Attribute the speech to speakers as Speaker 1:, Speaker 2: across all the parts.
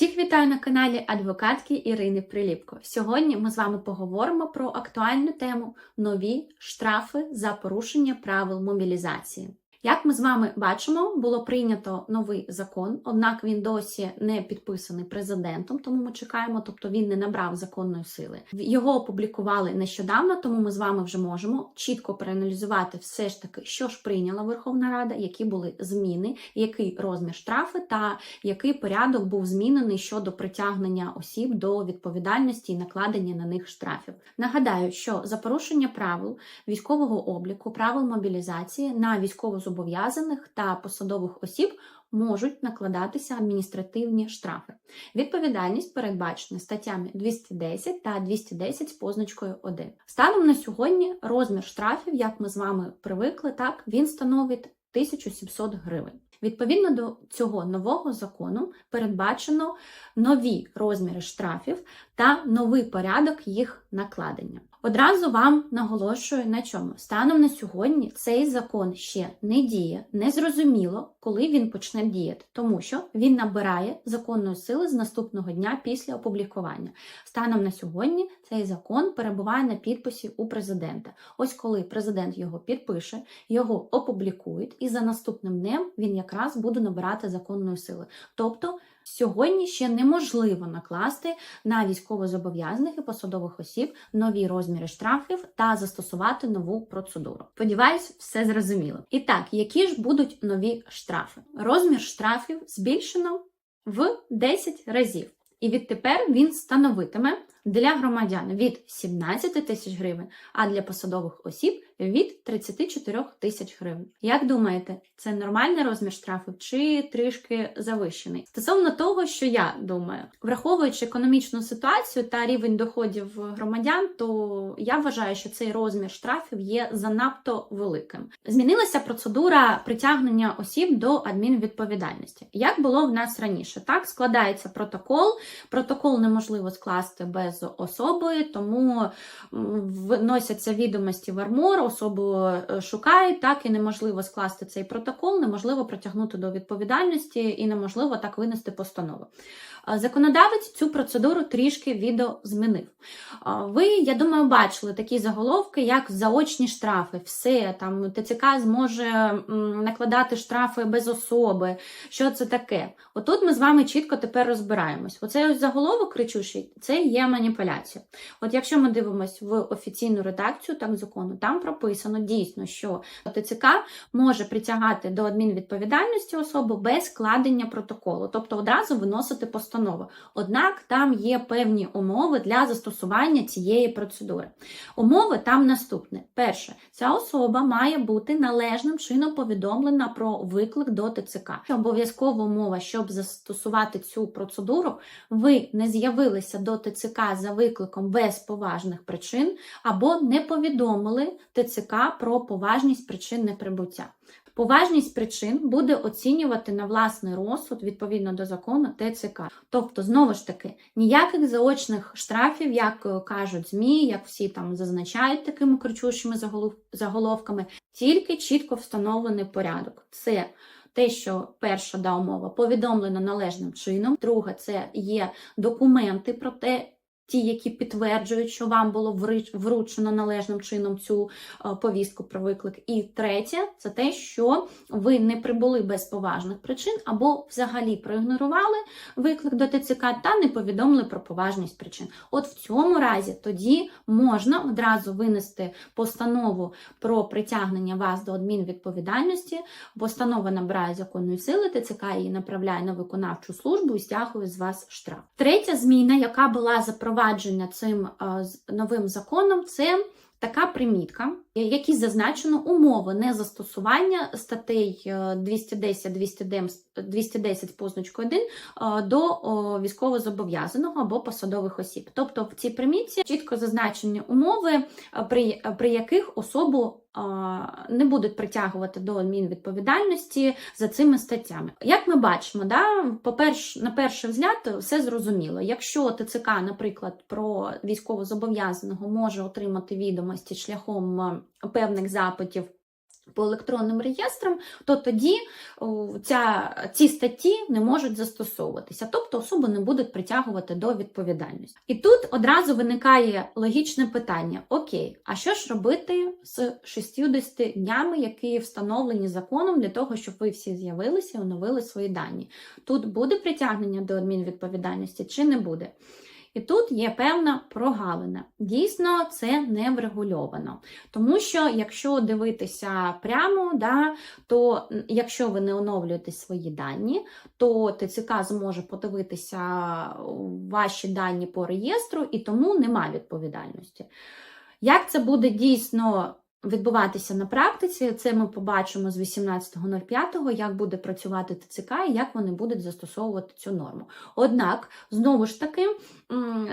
Speaker 1: Всіх вітаю на каналі адвокатки Ірини Приліпко. Сьогодні ми з вами поговоримо про актуальну тему нові штрафи за порушення правил мобілізації. Як ми з вами бачимо, було прийнято новий закон, однак він досі не підписаний президентом, тому ми чекаємо, тобто він не набрав законної сили. Його опублікували нещодавно, тому ми з вами вже можемо чітко проаналізувати все ж таки, що ж прийняла Верховна Рада, які були зміни, який розмір штрафи та який порядок був змінений щодо притягнення осіб до відповідальності і накладення на них штрафів. Нагадаю, що за порушення правил військового обліку, правил мобілізації на військовозобов'язаних та посадових осіб можуть накладатися адміністративні штрафи. Відповідальність передбачена статтями 210 та 210 з позначкою 1. Станом на сьогодні розмір штрафів, як ми з вами привикли, так він становить 1700 гривень. Відповідно до цього нового закону передбачено нові розміри штрафів та новий порядок їх накладення. Одразу вам наголошую на чому. Станом на сьогодні цей закон ще не діє, не зрозуміло, коли він почне діяти, тому що він набирає законної сили з наступного дня після опублікування. Станом на сьогодні цей закон перебуває на підписі у президента. Ось коли президент його підпише, його опублікують, і за наступним днем він якраз буде набирати законної сили. Тобто Сьогодні ще неможливо накласти на військовозобов'язаних і посадових осіб нові розміри штрафів та застосувати нову процедуру. Сподіваюсь, все зрозуміло. І так, які ж будуть нові штрафи? Розмір штрафів збільшено в 10 разів. І відтепер він становитиме для громадян від 17 тисяч гривень, а для посадових осіб від 34 тисяч гривень. Як думаєте, це нормальний розмір штрафів чи трішки завищений? Стосовно того, що я думаю, враховуючи економічну ситуацію та рівень доходів громадян, то я вважаю, що цей розмір штрафів є занадто великим. Змінилася процедура притягнення осіб до адмінвідповідальності. Як було в нас раніше? Так складається протокол. Протокол неможливо скласти без особи, тому вносяться відомості в армор, особу е, шукають, так і неможливо скласти цей протокол, неможливо притягнути до відповідальності і неможливо так винести постанову. Законодавець цю процедуру трішки відозмінив. Ви, я думаю, бачили такі заголовки, як заочні штрафи, все там ТЦК зможе накладати штрафи без особи. Що це таке? Отут ми з вами чітко тепер розбираємось. Оцей ось заголовок кричущий, це є маніпуляція. От якщо ми дивимося в офіційну редакцію так закону, там прописано дійсно, що ТЦК може притягати до адмінвідповідальності особу без складення протоколу, тобто одразу виносити постанову. Однак там є певні умови для застосування цієї процедури. Умови там наступне: перше, ця особа має бути належним чином повідомлена про виклик до ТЦК. Обов'язкова умова, щоб застосувати цю процедуру, ви не з'явилися до ТЦК за викликом без поважних причин або не повідомили ТЦК про поважність причин неприбуття. Поважність причин буде оцінювати на власний розсуд відповідно до закону ТЦК. Тобто, знову ж таки, ніяких заочних штрафів, як е, кажуть ЗМІ, як всі там зазначають такими кричущими заголовками, тільки чітко встановлений порядок. Це те, що перша да умова повідомлена належним чином, друге, це є документи про те, ті, які підтверджують, що вам було вручено належним чином цю е, повістку про виклик. І третє, це те, що ви не прибули без поважних причин, або взагалі проігнорували виклик до ТЦК та не повідомили про поважність причин. От в цьому разі тоді можна одразу винести постанову про притягнення вас до адмінвідповідальності, постанова набирає законної сили, ТЦК її направляє на виконавчу службу і стягує з вас штраф. Третя зміна, яка була запроваджена запровадження цим новим законом це така примітка, які зазначено умови незастосування статей 210-210 210 позначкою 1 до військовозобов'язаного або посадових осіб. Тобто в цій примітці чітко зазначені умови, при, при яких особу не будуть притягувати до адмінвідповідальності за цими статтями. Як ми бачимо, да, по перш, на перший взгляд, все зрозуміло. Якщо ТЦК, наприклад, про військовозобов'язаного може отримати відомості шляхом певних запитів по електронним реєстрам, то тоді ця, ці статті не можуть застосовуватися, тобто особу не будуть притягувати до відповідальності. І тут одразу виникає логічне питання: окей, а що ж робити з 60 днями, які встановлені законом для того, щоб ви всі з'явилися і оновили свої дані? Тут буде притягнення до адмінвідповідальності чи не буде? І тут є певна прогалина. Дійсно, це не врегульовано. Тому що, якщо дивитися прямо, да, то якщо ви не оновлюєте свої дані, то ТЦК зможе подивитися ваші дані по реєстру і тому немає відповідальності. Як це буде дійсно відбуватися на практиці, це ми побачимо з 18.05, як буде працювати ТЦК і як вони будуть застосовувати цю норму. Однак, знову ж таки,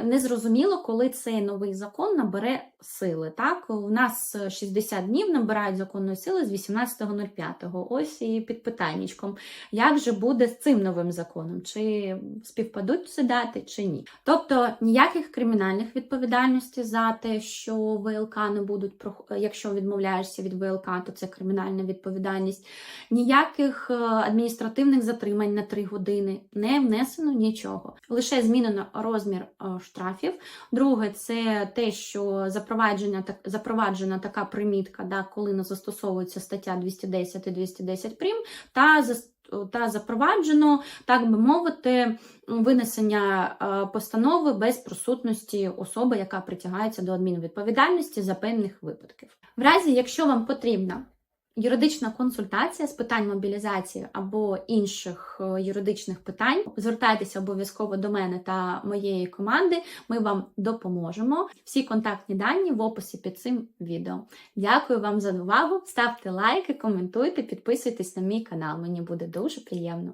Speaker 1: незрозуміло, коли цей новий закон набере сили. Так, у нас 60 днів набирають законної сили з 18.05. Ось і під питаннячком, як же буде з цим новим законом? Чи співпадуть ці дати, чи ні? Тобто ніяких кримінальних відповідальностей за те, що ВЛК не будуть якщо відмовляєшся від ВЛК, то це кримінальна відповідальність. Ніяких е, адміністративних затримань на 3 години не внесено нічого. Лише змінено розмір е, штрафів. Друге, це те, що запроваджена, так запроваджена така примітка, да, коли не застосовується стаття 210 і 210 прим, та зас- та запроваджено, так би мовити, винесення е, постанови без присутності особи, яка притягається до адмінвідповідальності за певних випадків. В разі, якщо вам потрібна юридична консультація з питань мобілізації або інших е, юридичних питань, звертайтеся обов'язково до мене та моєї команди. Ми вам допоможемо. Всі контактні дані в описі під цим відео. Дякую вам за увагу. Ставте лайки, коментуйте, підписуйтесь на мій канал. Мені буде дуже приємно.